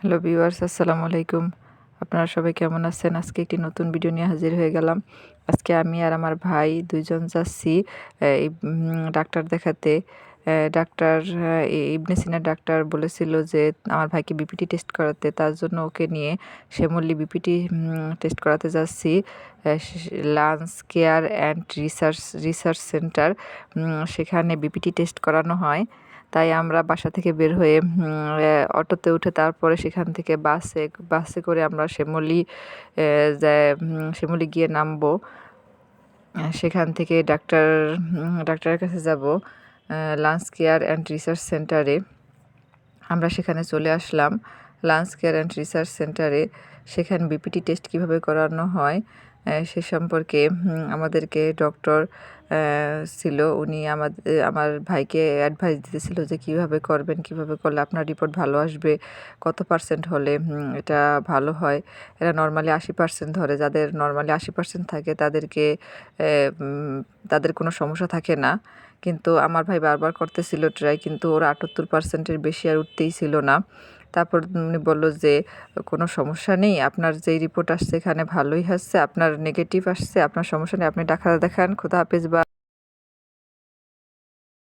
Hello viewers, আসসালামু আলাইকুম। আপনারা সবাই কেমন আছেন? আজকে একটি নতুন ভিডিও নিয়ে হাজির হয়ে গেলাম। আজকে আমি আর আমার ভাই দুইজন যাচ্ছি এই ডাক্তার দেখাতে। ডাক্তার ইবনে সিনা ডাক্তার বলেছিল যে, আমার ভাইকে বিপিটি টেস্ট করাতে। তার জন্য ওকে নিয়ে শ্যামলী বিপিটি টেস্ট করাতে যাচ্ছি। Lance care and research research centre সেখানে বিপিটি টেস্ট করানো হয়। তাই আমরা বাসা থেকে বের হয়ে অটোতে উঠে তারপরে সেখান থেকে বাসে বাসে করে আমরা শ্যামলি শ্যামলি গিয়ে নামবো। সেখান থেকে ডাক্তার ডাক্তারের কাছে যাব লাঞ্চ কেয়ার অ্যান্ড রিসার্চ সেন্টারে আমরা সেখানে চলে আসলাম। লান্স কেয়ার অ্যান্ড রিসার্চ সেন্টারে সেখানে বিপিটি টেস্ট কীভাবে করানো হয় সে সম্পর্কে আমাদেরকে ডক্টর ছিল। উনি আমাদের আমার ভাইকে অ্যাডভাইস দিতেছিল যে কীভাবে করবেন, কীভাবে করলে আপনার রিপোর্ট ভালো আসবে, কত পার্সেন্ট হলে এটা ভালো হয়। এরা নর্মালি আশি পার্সেন্ট ধরে। যাদের নর্মালি আশি পার্সেন্ট থাকে, তাদেরকে তাদের কোনো সমস্যা থাকে না। কিন্তু আমার ভাই বারবার করতেছিল ট্রাই কিন্তু ওর আটাত্তর পার্সেন্টের বেশি আর উঠতেই ছিল না। তারপর উনি বলল যে, কোনো সমস্যা নেই, আপনার যেই রিপোর্ট আসছে এখানে ভালোই আসছে আপনার নেগেটিভ আসছে, আপনার সমস্যা নেই, আপনি ডাক্তার দেখান, খোদা হাফেজ, বা